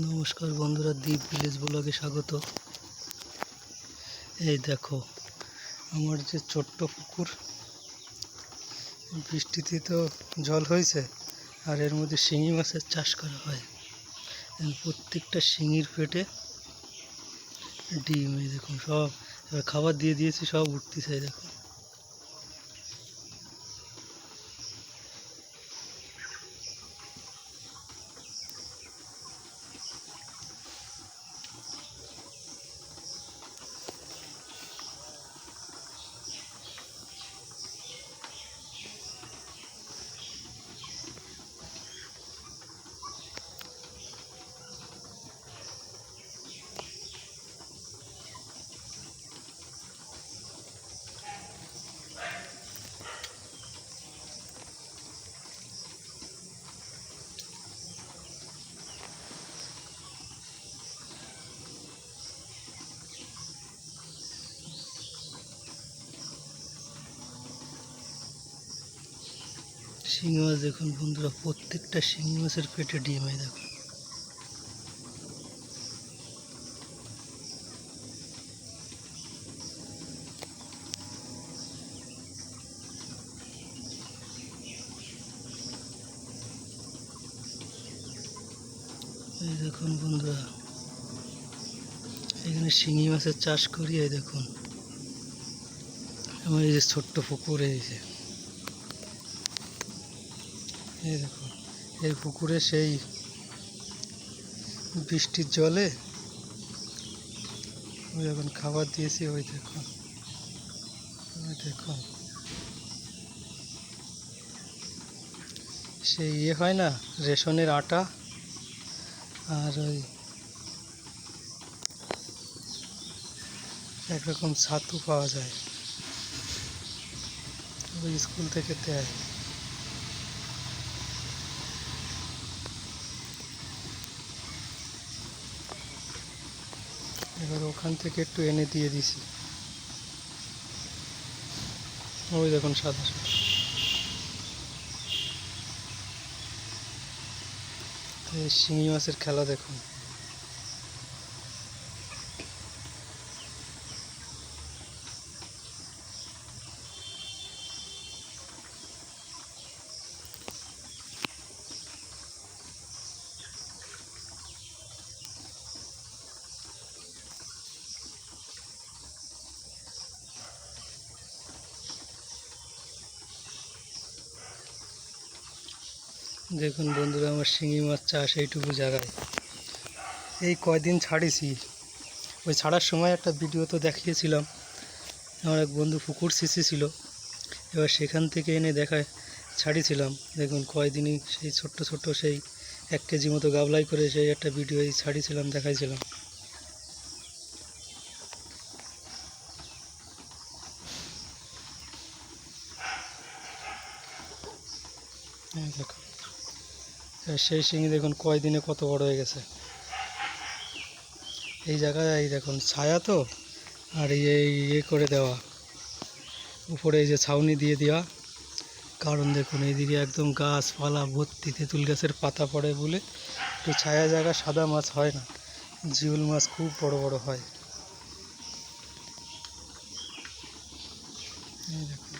নমস্কার বন্ধুরা, দ্বীপ ভিলেজ ব্লগে স্বাগত। এই দেখো, আমার যে ছোট্ট পুকুর, বৃষ্টিতে তো জল হয়েছে, আর এর মধ্যে শিঙি মাছের চাষ করা হয়। প্রত্যেকটা শিঙির পেটে ডিম, এই দেখুন সব খাবার দিয়ে দিয়েছি, সব উঠতেছে দেখুন শিঙি মাছ দেখুন বন্ধুরা, প্রত্যেকটা শিঙি মাছের পেটে ডিম হয়, দেখুন। এই দেখুন বন্ধুরা, এখানে শিঙি মাছের চাষ করি, এই দেখুন। আমার এই যে ছোট্ট পুকুর, এই যে। এই দেখো, এই পুকুরে সেই বৃষ্টির জলে এখন খাবার দিয়েছি, ওই দেখুন ওই দেখুন সেই ইয়ে হয় না, রেশনের আটা আর ওই একরকম ছাতু পাওয়া যায়। ওই স্কুল থেকে দেয়। এবার ওখান থেকে একটু এনে দিয়ে দিছি। ওই দেখুন সাদা সাদা। শিঙি মাছের খেলা দেখুন। দেখুন বন্ধুরা, আমার শিঙি মাছ চাষ এইটুকু জায়গায়। এই কয়দিন ছাড়িছি। ওই ছাড়ার সময় একটা ভিডিও তো দেখিয়েছিলাম। আমার এক বন্ধু পুকুর সিসি ছিল। এবার সেখান থেকে এনে দেখায়, ছাড়িয়েছিলাম। দেখুন কয়দিনই সেই ছোট্ট ছোট্ট সেই এক কেজি মতো গাবলাই করে সেই একটা ভিডিও ছাড়িয়েছিলাম, দেখাইছিলাম। দেখুন আর সেই শিঙি দেখুন কয়দিনে কত বড় হয়ে গেছে। এই জায়গায়, এই দেখুন, ছায়া তো, আর এই ইয়ে করে দেওয়া। উপরে এই যে ছাউনি দিয়ে দেওয়া। কারণ দেখুন, এইদিকে একদম গাছপালা, ভর্তি তেঁতুল গাছের পাতা পড়ে বলে একটু ছায়া জায়গা সাদা মাছ হয় না, জিউল মাছ খুব বড় বড় হয়। এই দেখুন।